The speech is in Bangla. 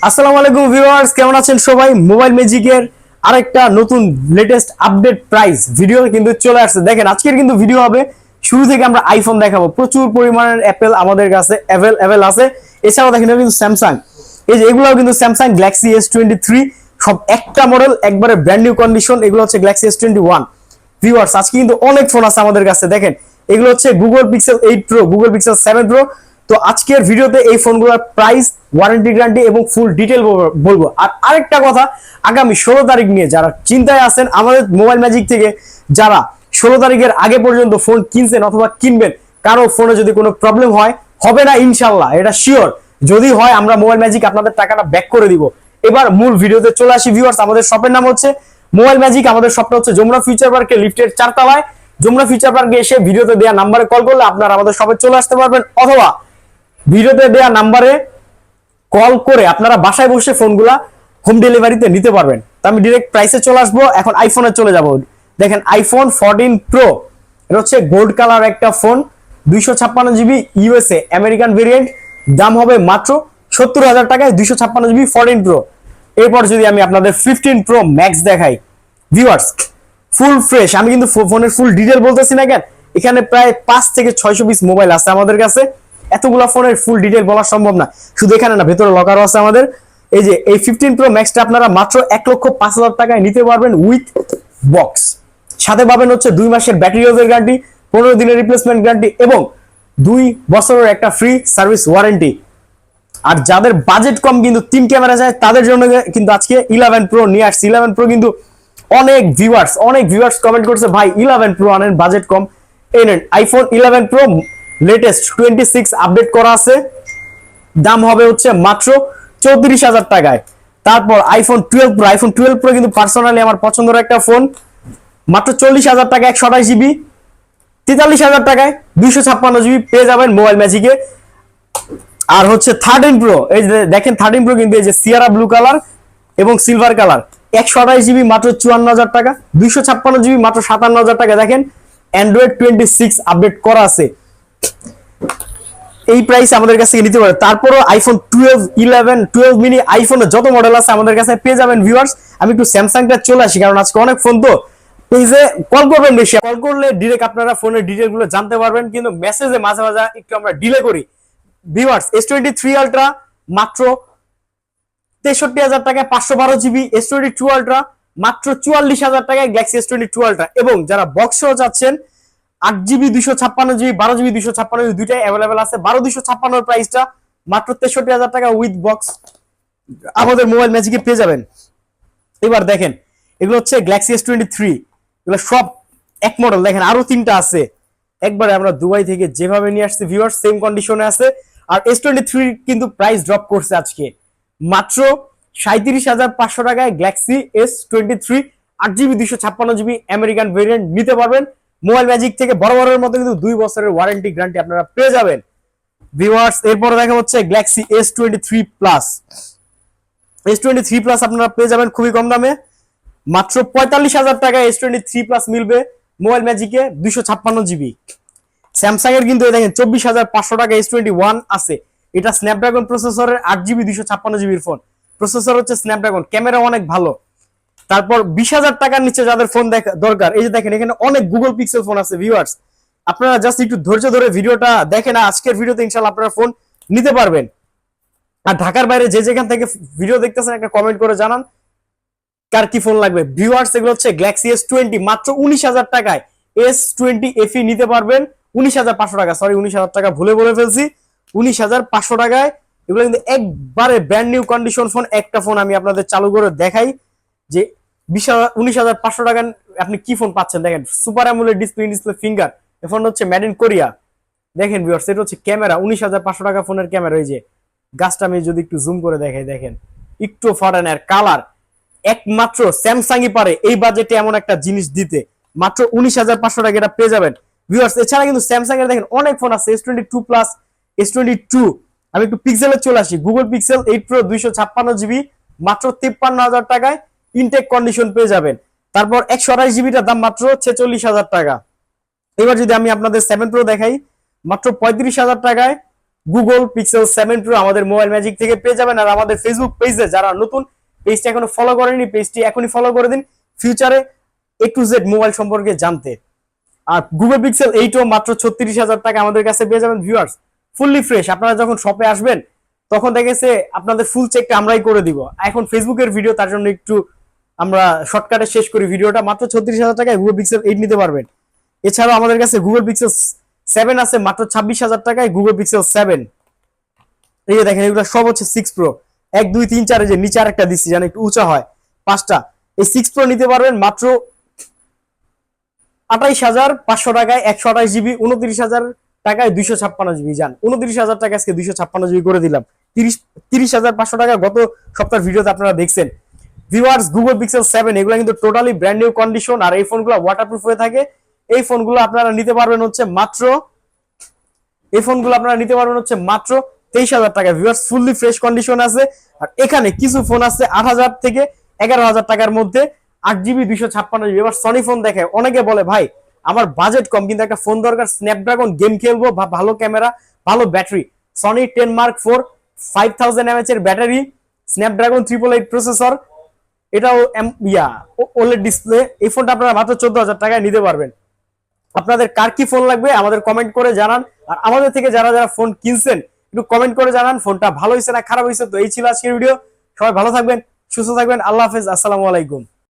আসসালামু আলাইকুম ভিউয়ার্স, কেমন আছেন সবাই? মোবাইল ম্যাজিকের আরেকটা নতুন লেটেস্ট আপডেট প্রাইস ভিডিও কিন্তু চলে আসছে। দেখেন, আজকের কিন্তু ভিডিও হবে, শুরু থেকে আমরা আইফোন দেখাবো। প্রচুর পরিমাণের অ্যাপেল আমাদের কাছে অ্যাভেল আছে। এছাড়াও দেখেন কিন্তু স্যামসাং এই যে, এগুলোও কিন্তু Samsung Galaxy S twenty three সব একটা মডেল একবারে ব্র্যান্ড নিউ কন্ডিশন এগুলো হচ্ছে Galaxy S twenty one viewers আজকে কিন্তু অনেক ফোন আছে আমাদের কাছে। দেখেন, এগুলো হচ্ছে Google Pixel eight Pro Google Pixel seven Pro তো আজকের ভিডিওতে এই ফোনগুলোর প্রাইস ওয়ারেন্টি গ্যারান্টি এবং ফুল ডিটেল বলব আর আরেকটা কথা, আগামী ষোলো তারিখ নিয়ে যারা চিন্তায় আছেন, আমাদের মোবাইল ম্যাজিক থেকে যারা ষোলো তারিখের আগে পর্যন্ত ফোন কিনছেন অথবা কিনবেন, কারও ফোনে যদি কোনো প্রবলেম হয়, হবে না ইনশাল্লাহ এটা শিওর যদি হয়, আমরা মোবাইল ম্যাজিক আপনাদের টাকাটা ব্যাক করে দিব। এবার মূল ভিডিওতে চলে আসি ভিউয়ার্স আমাদের শপের নাম হচ্ছে মোবাইল ম্যাজিক আমাদের শপটা হচ্ছে যমুনা ফিউচার পার্কে লিফটের চারতলায়। যমুনা ফিউচার পার্কে এসে ভিডিওতে দেওয়া নাম্বারে কল করলে আপনারা আমাদের শপে চলে আসতে পারবেন, অথবা ভিডিওতে দেওয়া নাম্বারে কল করে আপনারা বাসায় বসে ফোনগুলা হোম ডেলিভারিতে নিতে পারবেন। তো আমি ডিরেক্ট প্রাইসে চলে আসব, এখন আইফোনে চলে যাব। দেখেন আইফোন ফোরটিন প্রো এটা হচ্ছে গোল্ড কালার একটা ফোন দুইশো ছাপ্পান্ন জিবি ইউএসএ আমেরিকান ভেরিয়েন্ট দাম হবে মাত্র সত্তর হাজার টাকায় দুইশো ছাপ্পান্ন জিবি ফোরটিন প্রো এরপর যদি আমি আপনাদের ফিফটিন প্রো ম্যাক্স দেখাই ভিউয়ার্স ফুল ফ্রেশ আমি কিন্তু ফোনের ফুল ডিটেল বলতেছি না কেন, এখানে প্রায় পাঁচ থেকে ছয়শো পিস মোবাইল আছে আমাদের কাছে। এতগুলা ফোনের ফুল ডিটেল বলা সম্ভব না। শুধু এখানে না, ভেতরে লকারও আছে আমাদের। এই যে এই ফিফটিন প্রো ম্যাক্সটা আপনারা মাত্র এক লক্ষ পাঁচ হাজার টাকায় নিতে পারবেন উইথ বক্স সাথে পাবেন হচ্ছে দুই মাসের ব্যাটারি ইউজের গ্যারান্টি পনেরো দিনের রিপ্লেসমেন্ট গ্যারান্টি এবং দুই বছরের একটা ফ্রি সার্ভিস ওয়ারেন্টি আর যাদের বাজেট কম কিন্তু তিন ক্যামেরা যায় তাদের জন্য কিন্তু আজকে ইলেভেন প্রো নিয়ে আসছে। ইলেভেন প্রো কিন্তু অনেক ভিউয়ার্স অনেক ভিউয়ার্স কমেন্ট করছে, ভাই ইলেভেন প্রো আনেন বাজেট কম। এই নেন iPhone eleven Pro latest twenty six update করা আছে। দাম হবে হচ্ছে মাত্র চৌত্রিশ হাজার টাকায়। তারপর iPhone twelve Pro iPhone twelve Pro কিন্তু পার্সোনালি আমার পছন্দের একটা ফোন মাত্র চল্লিশ হাজার টাকা একশো আঠাশ জিবি তেতাল্লিশ হাজার টাকায় দুইশো ছাপ্পান্ন জিবি পেয়ে যাবেন মোবাইল ম্যাজিকে আর হচ্ছে থার্টিন প্রো এই যে দেখেন থার্টিন প্রো কিন্তু এই যে সিয়ারা ব্লু কালার এবং সিলভার কালার একশো আঠাশ জিবি মাত্র চুয়ান্ন হাজার টাকা, দুইশো ছাপ্পান্ন জিবি মাত্র সাতান্ন হাজার টাকা। দেখেন অ্যান্ড্রয়েড টোয়েন্টি সিক্স আপডেট করা আছে। এই প্রাইস আমাদের কাছে নিতে পারে। তারপরও iPhone twelve eleven twelve mini আইফোনের যত মডেল আছে আমাদের কাছে পেয়ে যাবেন ভিউয়ার্স আমি একটু স্যামসাংটা চলে আসি, কারণ আজকে অনেক ফোন তো। পেজে কল করবেন বেশি কল করলে ডিরেক্ট আপনারা ফোনের ডিটেলগুলো জানতে পারবেন, কিন্তু মেসেজে মাঝে মাঝে একটু আমরা ডিলে করি। Viewers S twenty three Ultra মাত্র তেষট্টি হাজার টাকায় পাঁচশো বারো GB S twenty two Ultra মাত্র চুয়াল্লিশ হাজার টাকায় Galaxy S twenty two Ultra এবং যারা বক্স চাচ্ছেন আট জিবি দুশো ছাপ্পান্ন জিবি বারো জিবি দুশো ছাপ্পান্ন জিবি দুইটাই অ্যাভেলেবেল আছে। বারো দুশো ছাপ্পান্নর প্রাইসটা মাত্র তেষট্টি হাজার টাকা উইথ বক্স আমাদের মোবাইল ম্যাজিকে পেয়ে যাবেন। এবার দেখেন, এগুলো হচ্ছে গ্যালাক্সি এস টোয়েন্টি থ্রি এগুলো সব এক মডেল দেখেন, আরও তিনটা আছে। একবারে আমরা দুবাই থেকে যেভাবে নিয়ে আসছি ভিউয়ার সেম কন্ডিশনে আছে। আর এস টোয়েন্টি থ্রি কিন্তু প্রাইস ড্রপ করছে আজকে। মাত্র সাঁত্রিশ হাজার পাঁচশো টাকায় গ্যালাক্সি এস টোয়েন্টি থ্রি আট জিবি দুশো ছাপ্পান্ন জিবি আমেরিকান ভেরিয়েন্ট নিতে পারবেন। মোবাইল ম্যাজিক থেকে বড় বড়ের মতো কিন্তু দুই বছরের ওয়ারেন্টি গ্যারান্টি আপনারা পেয়ে যাবেন। ভিউয়ার্স এরপরে দেখা হচ্ছে Galaxy S twenty three plus S twenty three plus আপনারা পেয়ে যাবেন খুবই কম দামে। মাত্র পঁয়তাল্লিশ হাজার টাকা এস টোয়েন্টি থ্রি প্লাস মিলবে মোবাইল ম্যাজিকে দুইশো ছাপ্পান্ন জিবি। স্যামসাং এর কিন্তু দেখেন, চব্বিশ হাজার পাঁচশো টাকা এস টোয়েন্টি ওয়ান আছে। এটা স্ন্যাপড্রাগন প্রসেসরের আট জিবি, দুইশো ছাপ্পান্ন জিবির ফোন প্রসেসর হচ্ছে স্ন্যাপড্রাগন ক্যামেরা অনেক ভালো। তারপর বিশ হাজার টাকার নিচে যাদের ফোন দরকার, এই যে দেখেন, এখানে অনেক গুগল পিক্সেল ফোন আছে ভিউয়ার্স আপনারা জাস্ট একটু ধৈর্য ধরে ভিডিওটা দেখেন আজকের ভিডিওতে ইনশাল্লাহ আপনারা ফোন নিতে পারবেন। আর ঢাকার বাইরে যে যেখান থেকে ভিডিও দেখতেছেন, একটা কমেন্ট করে জানান, কার কি ফোন লাগবে। ভিউয়ার্স এগুলো হচ্ছে গ্যালাক্সি এস টোয়েন্টি মাত্র উনিশ হাজার টাকায় এস টোয়েন্টি এফি নিতে পারবেন। উনিশ হাজার পাঁচশো টাকা সরি উনিশ হাজার টাকা ভুলে বলে ফেলছি। উনিশ হাজার পাঁচশো টাকায়, এগুলো কিন্তু একবারে ব্র্যান্ড নিউ কন্ডিশন ফোন একটা ফোন আমি আপনাদের চালু করে দেখাই যে উনিশ টাকা আপনি কি ফোন পাচ্ছেন? দেখেন Super AMOLED display display finger phone হচ্ছে মেড ইন কোরিয়া দেখেন ভিউয়ার্স এটা হচ্ছে ক্যামেরা উনিশ হাজার পাঁচশো টাকা ফোনের ক্যামেরা এই যে, গাছটা আমি যদি একটু জুম করে দেখাই, দেখেন। একটু ফরেন কালার একমাত্র স্যামসাংই পারে এই বাজেটে এমন একটা জিনিস দিতে। মাত্র উনিশ হাজার পাঁচশো টাকা এটা পেয়ে যাবেন। ভিউয়ার্স এছাড়া কিন্তু স্যামসাং এর, দেখেন, অনেক ফোন আছে। S twenty two plus S twenty two আমি একটু পিক্সেলে চলে আসি। গুগল পিক্সেল এইট প্রো দুইশো ছাপ্পান্ন জিবি মাত্র তিপ্পান্ন হাজার টাকায়। ইনটেক কন্ডিশন পেয়ে যাবেন। তারপর একশো আঠাশ জিবিটার দাম মাত্র ছেচল্লিশ হাজার টাকা। এবার যদি আমি আপনাদের সেভেন প্রো দেখাই, মাত্র পঁয়ত্রিশ হাজার টাকায় গুগল পিক্সেল সেভেন প্রো আমাদের মোবাইল ম্যাজিক থেকে পেয়ে যাবেন। আর আমাদের ফেসবুক পেজে যারা নতুন পেজটি এখনও ফলো করেনি পেজটি এখনই ফলো করে দিন। ফিউচারে এ টু জেড মোবাইল সম্পর্কে জানতে। আর গুগল পিক্সেল এইটও মাত্র ছত্রিশ হাজার টাকা আমাদের কাছে পেয়ে যাবেন ভিউয়ার্স ফুললি ফ্রেশ আপনারা যখন শপে আসবেন, তখন দেখেছে আপনাদের ফুল চেকটা আমরাই করে দিব। এখন ফেসবুকের ভিডিও তার জন্য একটু আমরা শর্টকাটে শেষ করি ভিডিওটা। মাত্র ছত্রিশ হাজার টাকায় গুগল পিক্সেল এইট নিতে পারবেন। এছাড়াও আমাদের কাছে গুগল পিক্সেল সেভেন আছে, মাত্র ছাব্বিশ হাজার টাকায় গুগল পিক্সেল সেভেন এই যে দেখেন, এগুলো সব হচ্ছে সিক্স প্রো এক, দুই, তিন, চার যে নিচে আরেকটা দিচ্ছি, যেন একটু উঁচা হয়। পাঁচটা। এই সিক্স প্রো নিতে পারবেন মাত্র আঠাইশ হাজার পাঁচশো টাকায়, একশো আঠাইশ জিবি, উনত্রিশ হাজার টাকায় দুইশো ছাপ্পান্ন জিবি যান। উনত্রিশ হাজার টাকা আজকে দুইশো ছাপ্পান্ন জিবি করে দিলাম। তিরিশ তিরিশ হাজার পাঁচশো টাকা গত সপ্তাহের ভিডিওতে আপনারা দেখছেন। ভিউয়ার্স গুগল পিক্সেল সেভেন এগুলো কিন্তু টোটালি ব্র্যান্ড নিউ কন্ডিশন আর এই ফোনগুলো ওয়াটারপ্রুফ হয়ে থাকে। এই ফোনগুলো আপনারা নিতে পারবেন হচ্ছে মাত্র, এই ফোনগুলো আপনারা নিতে পারবেন হচ্ছে মাত্র তেইশ হাজার টাকা। ভিউয়ার্স ফুললি ফ্রেশ কন্ডিশন আছে। আর এখানে কিছু ফোন আছে আট হাজার থেকে এগারো হাজার টাকার মধ্যে, আট জিবি দুইশো ছাপ্পান্ন জিবি এবার সনি ফোন দেখে, অনেকে বলে, ভাই, আমার বাজেট কম, কিন্তু একটা ফোন দরকার। স্ন্যাপড্রাগন গেম খেলব বা ভালো ক্যামেরা ভালো battery Sony ten Mark four five thousand mAh এর battery Snapdragon triple eight processor এটাও ইয়া ওলেড ডিসপ্লে এই ফোনটা আপনারা মাত্র চোদ্দ হাজার টাকায় নিতে পারবেন। আপনাদের কার কি ফোন লাগবে, আমাদের কমেন্ট করে জানান। আর আমাদের থেকে যারা যারা ফোন কিনছেন, একটু কমেন্ট করে জানান ফোনটা ভালো হয়েছে না খারাপ হয়েছে তো এই ছিল আজকের ভিডিও সবাই ভালো থাকবেন, সুস্থ থাকবেন, আল্লাহ হাফেজ, আসসালামু আলাইকুম।